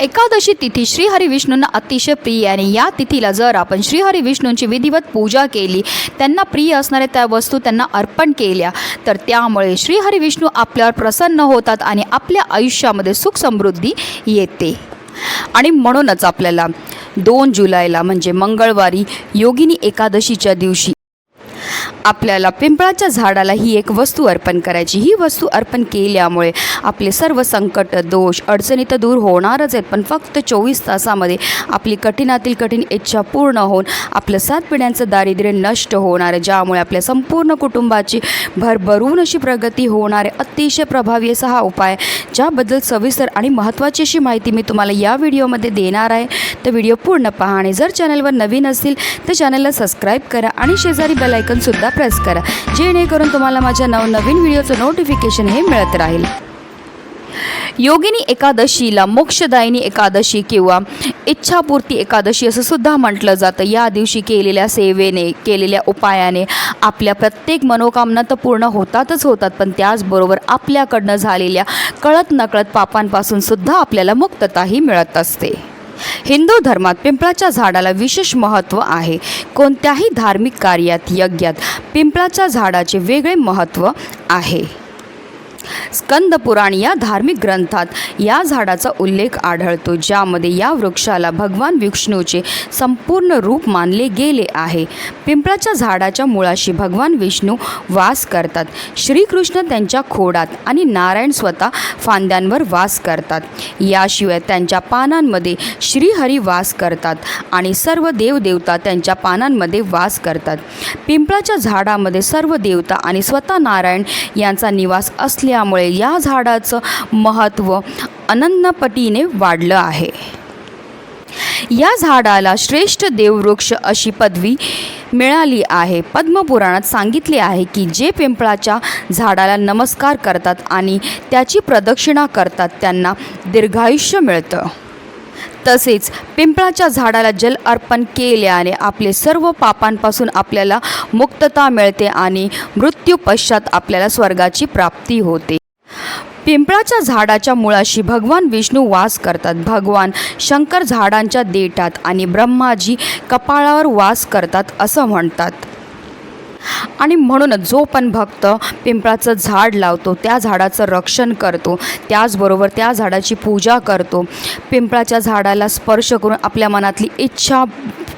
एकादशी तिथी श्रीहरी विष्णूंना अतिशय प्रिय आणि या तिथीला जर आपण श्रीहरी विष्णूंची विधिवत पूजा केली त्यांना प्रिय असणाऱ्या त्या वस्तू त्यांना अर्पण केल्या तर त्यामुळे श्रीहरी विष्णू आपल्यावर प्रसन्न होतात आणि आपल्या आयुष्यामध्ये सुख समृद्धी येते. आणि म्हणूनच आपल्याला दोन जुलैला म्हणजे मंगळवारी योगिनी एकादशीच्या दिवशी आपल्याला पिंपळाच्या झाडाला ही एक वस्तू अर्पण करायची. ही वस्तू अर्पण केल्यामुळे आपले सर्व संकट दोष अडचणी तर दूर होणारच आहेत. पण फक्त चोवीस तासामध्ये आपली कठीणातील कठीण इच्छा पूर्ण होऊन आपलं सात पिढ्यांचं दारिद्र्य नष्ट होणार आहे. ज्यामुळे आपल्या संपूर्ण कुटुंबाची भरभरून अशी प्रगती होणार आहे. अतिशय प्रभावी असा हा उपाय ज्याबद्दल सविस्तर आणि महत्त्वाची अशी माहिती मी तुम्हाला या व्हिडिओमध्ये देणार आहे. तर व्हिडिओ पूर्ण पहा आणि जर चॅनलवर नवीन असतील तर चॅनलला सबस्क्राईब करा आणि शेजारी बेलायकनसुद्धा प्रेस करा. जेणेकरून तुम्हाला माझ्या नवनवीन व्हिडिओचं नोटिफिकेशन हे मिळत राहील. योगिनी एकादशीला मोक्षदायिनी एकादशी किंवा इच्छापूर्ती एकादशी असं सुद्धा म्हटलं जातं. या दिवशी केलेल्या सेवेने केलेल्या उपायाने आपल्या प्रत्येक मनोकामना तर पूर्ण होतातच होतात पण त्याचबरोबर आपल्याकडनं झालेल्या कळत नकळत पापांपासून सुद्धा आपल्याला मुक्तताही मिळत असते. हिंदू धर्मात पिंपळाच्या झाडाला विशेष महत्त्व आहे. कोणत्याही धार्मिक कार्यात यज्ञात पिंपळाच्या झाडाचे वेगळे महत्त्व आहे. स्कंद पुराण या धार्मिक ग्रंथात या झाडाचा उल्लेख आढळतो ज्यामध्ये या वृक्षाला भगवान विष्णूचे संपूर्ण रूप मानले गेले आहे. पिंपळाच्या झाडाच्या मुळाशी भगवान विष्णू वास करतात. श्रीकृष्ण त्यांच्या खोडात आणि नारायण स्वतः फांद्यांवर वास करतात. याशिवाय त्यांच्या पानांमध्ये श्रीहरी वास करतात आणि सर्व देवदेवता त्यांच्या पानांमध्ये वास करतात. पिंपळाच्या झाडामध्ये सर्व देवता आणि स्वतः नारायण यांचा निवास असल्यामुळे या झाडाचं महत्त्व अनन्नपटीने वाढलं आहे. या झाडाला श्रेष्ठ देववृक्ष अशी पदवी मिळाली आहे. पद्मपुराणात सांगितले आहे की जे पिंपळाच्या झाडाला नमस्कार करतात आणि त्याची प्रदक्षिणा करतात त्यांना दीर्घायुष्य मिळतं. तसेच पिंपळाच्या झाडाला जल अर्पण केल्याने आपले सर्व पापांपासून आपल्याला मुक्तता मिळते आणि मृत्यू पश्चात आपल्याला स्वर्गाची प्राप्ती होते. पिंपळाच्या झाडाच्या मुळाशी भगवान विष्णू वास करतात. भगवान शंकर झाडांच्या देठात आणि ब्रह्माजी कपाळावर वास करतात असं म्हणतात. आणि म्हणूनच जो पण भक्त पिंपळाचं झाड लावतो त्या झाडाचं रक्षण करतो त्याचबरोबर त्या झाडाची पूजा करतो पिंपळाच्या झाडाला स्पर्श करून आपल्या मनातली इच्छा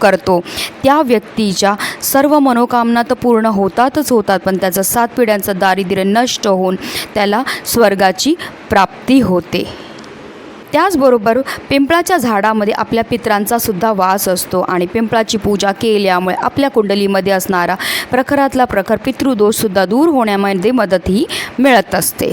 करतो त्या व्यक्तीच्या सर्व मनोकामना तर पूर्ण होतातच होतात पण त्याचं सात पिढ्यांचं दारिद्र्य नष्ट होऊन त्याला स्वर्गाची प्राप्ती होते. त्याचबरोबर पिंपळाच्या झाडामध्ये आपल्या पित्रांचा सुद्धा वास असतो आणि पिंपळाची पूजा केल्यामुळे आपल्या कुंडलीमध्ये असणारा प्रखरातला प्रखर पितृदोषसुद्धा दूर होण्यामध्ये मदतही मिळत असते.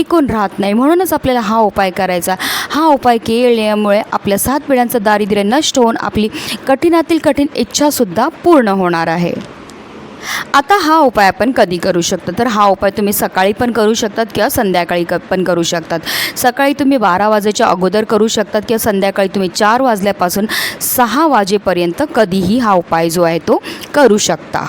टिकून राहत नाही. म्हणूनच आपल्याला हा उपाय करायचा. हा उपाय केल्यामुळे आपल्या सात पिढ्यांचं दारिद्र्य नष्ट होऊन आपली कठीणातील कठीण इच्छासुद्धा पूर्ण होणार आहे. आता हा उपाय आपण कधी करू शकतो? तर हा उपाय तुम्ही सकाळी पण करू शकतात किंवा संध्याकाळी क पण करू शकतात. सकाळी तुम्ही बारा वाजेच्या अगोदर करू शकतात किंवा संध्याकाळी तुम्ही चार वाजल्यापासून सहा वाजेपर्यंत कधीही हा उपाय जो आहे तो करू शकता.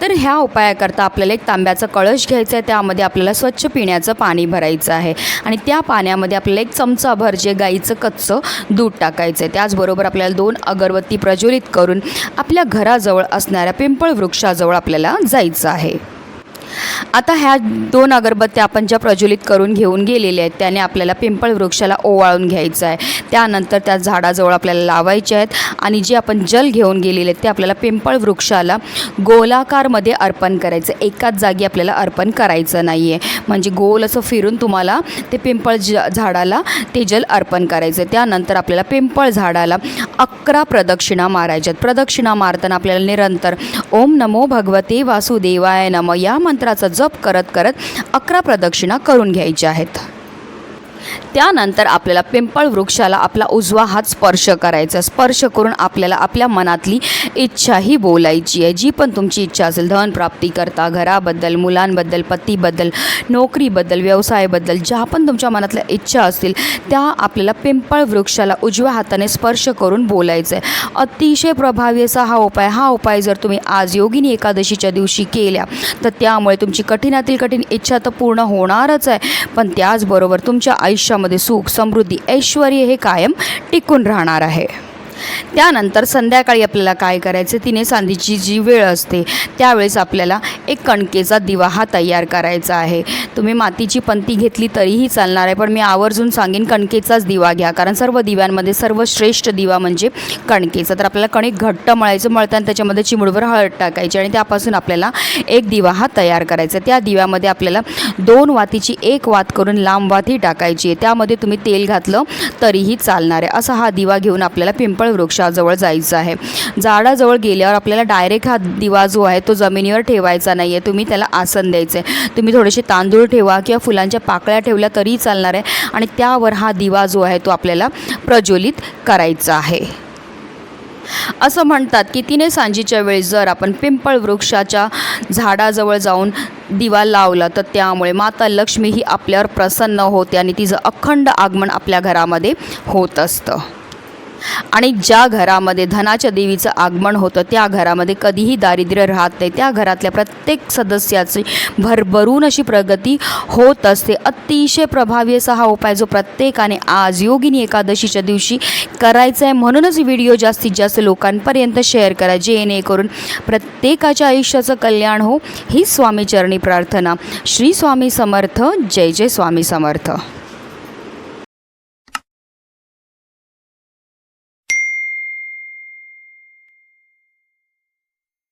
तर ह्या उपायाकरता आपल्याला एक तांब्याचा कळश घ्यायचा आहे. त्यामध्ये आपल्याला स्वच्छ पिण्याचं पाणी भरायचं आहे. आणि त्या पाण्यामध्ये आपल्याला एक चमचाभर जे गाईचं कच्चं दूध टाकायचं आहे. त्याचबरोबर आपल्याला दोन अगरबत्ती प्रज्वलित करून आपल्या घराजवळ असणाऱ्या पिंपळ वृक्षाजवळ आपल्याला जायचं आहे. आता ह्या दोन अगरबत्त्या आपण ज्या प्रज्वलित करून घेऊन गेलेल्या आहेत त्याने आपल्याला पिंपळ वृक्षाला ओवाळून घ्यायचं आहे. त्यानंतर त्या झाडाजवळ आपल्याला लावायचे आहेत आणि जे आपण जल घेऊन गेलेले आहेत ते आपल्याला पिंपळ वृक्षाला गोलाकारमध्ये अर्पण करायचं एकाच जागी आपल्याला अर्पण करायचं नाही आहे म्हणजे गोल असं फिरून तुम्हाला ते पिंपळ ज झाडाला ते जल अर्पण करायचं आहे. त्यानंतर आपल्याला पिंपळ झाडाला अकरा प्रदक्षिणा मारायच्यात प्रदक्षिणा मारताना आपल्याला निरंतर ओम नमो भगवते वासुदेवाय नम या मंत्राचा जप करत करत अकरा प्रदक्षिणा करून घ्यायच्या आहेत. त्यानंतर आपल्याला पिंपळ वृक्षाला आपला उजवा हात स्पर्श करायचा. स्पर्श करून आपल्याला आपल्या मनातली इच्छाही बोलायची आहे. जी पण तुमची इच्छा असेल धन प्राप्ती करता घराबद्दल मुलांबद्दल पतीबद्दल नोकरीबद्दल व्यवसायाबद्दल ज्या पण तुमच्या मनातल्या इच्छा असतील त्या आपल्याला पिंपळ वृक्षाला उजव्या हाताने स्पर्श करून बोलायचं आहे. अतिशय प्रभावी असा हा उपाय हा उपाय जर तुम्ही आज योगिनी एकादशीच्या दिवशी केल्या तर त्यामुळे तुमची कठीणातील कठीण इच्छा तर पूर्ण होणारच आहे. पण त्याचबरोबर तुमच्या आयुष्यामध्ये सुख समृद्धी ऐश्वर हे कायम टिकून राहणार आहे. त्यानंतर संध्याकाळी आपल्याला काय करायचं तिने सांधीची जी वेळ असते त्यावेळेस आपल्याला एक कणकेचा दिवा हा तयार करायचा आहे. तुम्ही मातीची पंती घेतली तरीही चालणार आहे पण मी आवर्जून सांगेन कणकेचाच दिवा घ्या कारण सर्व दिव्यांमध्ये सर्वश्रेष्ठ दिवा म्हणजे कणकेचा. तर आपल्याला कणिक घट्ट मळायचं मळताना त्याच्यामध्ये चिमुडभर हळद टाकायची आणि त्यापासून आपल्याला एक दिवा हा तयार करायचा. त्या दिव्यामध्ये आपल्याला दोन वातीची एक वात करून लांब वात ही टाकायची आहे. त्यामध्ये तुम्ही तेल घातलं तरीही चालणार आहे. असा हा दिवा घेऊन आपल्याला पिंपळ वृक्षाजवळ जायचं आहे. झाडाजवळ गेल्यावर आपल्याला डायरेक्ट हा दिवा जो आहे तो जमिनीवर ठेवायचा नाही आहे तुम्ही त्याला आसन द्यायचं आहे तुम्ही थोडेसे तांदूळ ठेवा किंवा फुलांच्या पाकळ्या ठेवल्या तरीही चालणार आहे आणि त्यावर हा दिवा जो आहे तो आपल्याला प्रज्वलित करायचा आहे. असं म्हणतात की तिने सांजीच्या वेळी जर आपण पिंपळ वृक्षाच्या झाडाजवळ जाऊन दिवा लावला तर त्यामुळे माता लक्ष्मी ही आपल्यावर प्रसन्न होते आणि तिचं अखंड आगमन आपल्या घरामध्ये होत असतं. आणि ज्या घरामध्ये धनाच्या देवीचं आगमन होतं त्या घरामध्ये कधीही दारिद्र्य राहत नाही. त्या घरातल्या प्रत्येक सदस्याची भरभरून अशी प्रगती होत असते. अतिशय प्रभावी असा हा उपाय जो प्रत्येकाने आज योगिनी एकादशीच्या दिवशी करायचा आहे म्हणूनच व्हिडिओ जास्तीत जास्त लोकांपर्यंत शेअर करा. जेणेकरून प्रत्येकाच्या आयुष्याचं कल्याण हो. ही स्वामीचरणी प्रार्थना. श्री स्वामी समर्थ. जय जय स्वामी समर्थ.